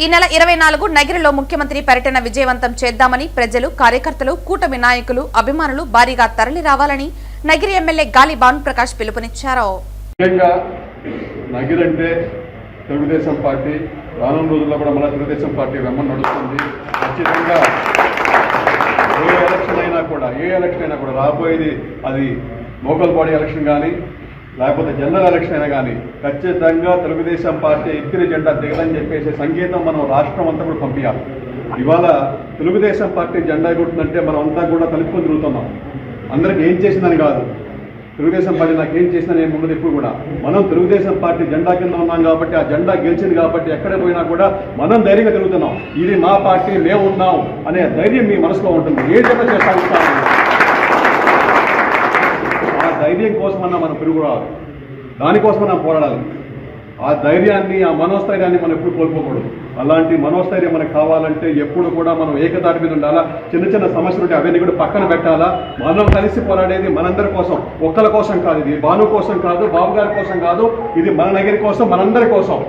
ఈ నెల ఇరవై నాలుగు నగిరిలో ముఖ్యమంత్రి పర్యటన విజయవంతం చేద్దామని ప్రజలు కార్యకర్తలు కూటమి నాయకులు అభిమానులు భారీగా తరలి రావాలని నగిరి ఎమ్మెల్యే గాలి భానుప్రకాష్ పిలుపునిచ్చారు. నగిరంటే తెలుగుదేశం పార్టీ. రానున్న రోజుల్లో కూడా మళ్ళీ తెలుగుదేశం పార్టీ వెంబడి నడుస్తుంది. ఖచ్చితంగా ఏ ఎలక్షన్ అయినా కూడా ఏ ఎలక్షన్ అయినా కూడా రాబోయేది అది మోకల్పాడి ఎలక్షన్ కానీ లేకపోతే జనరల్ ఎలక్షన్ అయినా కానీ ఖచ్చితంగా తెలుగుదేశం పార్టీ ఎత్తిన జెండా దిగదని చెప్పేసి సంగీతం మనం రాష్ట్రం అంతా కూడా పంపించాలి ఇవాళ తెలుగుదేశం పార్టీ జెండా ఎగురుతుందంటే మనం అంతా కూడా తలుపుకొని తిరుగుతున్నాం. అందరికి ఏం చేసిందని కాదు. తెలుగుదేశం పార్టీ నాకు ఏం చేసినా నేను ఉండదు ఎప్పుడు కూడా. మనం తెలుగుదేశం పార్టీ జెండా కింద ఉన్నాం కాబట్టి ఆ జెండా గెలిచింది కాబట్టి ఎక్కడ పోయినా కూడా మనం ధైర్యంగా తిరుగుతున్నాం. ఇది మా పార్టీ మేము ఉన్నాం అనే ధైర్యం మీ మనసులో ఉంటుంది. ఏ జెండా చేస్తాను ధైర్యం కోసమన్నా మనం పెరుగు రావాలి దానికోసం మనం పోరాడాలి. ఆ ధైర్యాన్ని ఆ మనోస్థైర్యాన్ని మనం ఎప్పుడు కోల్పోకూడదు. అలాంటి మనోస్థైర్యం మనకు కావాలంటే ఎప్పుడు కూడా మనం ఏకతాటి మీద ఉండాలా? చిన్న చిన్న సమస్యలు ఉంటే అవన్నీ కూడా పక్కన పెట్టాలా? మనం కలిసి పోరాడేది మనందరి కోసం. ఒక్కల కోసం కాదు ఇది. భాను కోసం కాదు బాబు గారి కోసం కాదు. ఇది మన నగరి కోసం మనందరి కోసం.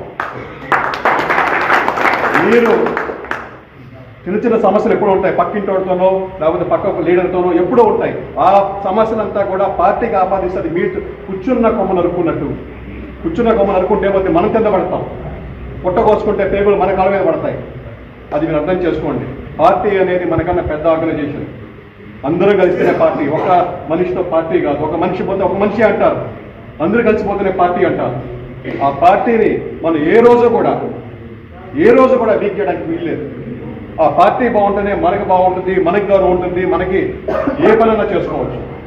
మీరు చిన్న చిన్న సమస్యలు ఎప్పుడు ఉంటాయి. పక్కింటోడితోనో లేకపోతే పక్క ఒక లీడర్తోనో ఎప్పుడూ ఉంటాయి. ఆ సమస్యలంతా కూడా పార్టీకి ఆపాదిస్తుంది. మీరు కూర్చున్న కొమ్మలు అనుకున్నట్టు కూర్చున్న కొమ్మలు అనుకుంటే పోతే మనం కింద పడతాం. పుట్ట కోసుకుంటే పేగులు మన కాళ్ళ మీద పడతాయి. అది మీరు అర్థం చేసుకోండి. పార్టీ అనేది మనకన్నా పెద్ద ఆర్గనైజేషన్. అందరూ కలిస్తేనే పార్టీ. ఒక మనిషితో పార్టీ కాదు. ఒక మనిషి పోతే ఒక మనిషి అంటారు. అందరూ కలిసిపోతేనే పార్టీ అంటారు. ఆ పార్టీని మనం ఏ రోజు కూడా ఏ రోజు కూడా వీక్ చేయడానికి వీల్లేదు. ఆ పార్టీ బాగుంటేనే మనకి బాగుంటుంది మనకి గౌరవం ఉంటుంది మనకి ఏ పనైనా చేసుకోవచ్చు.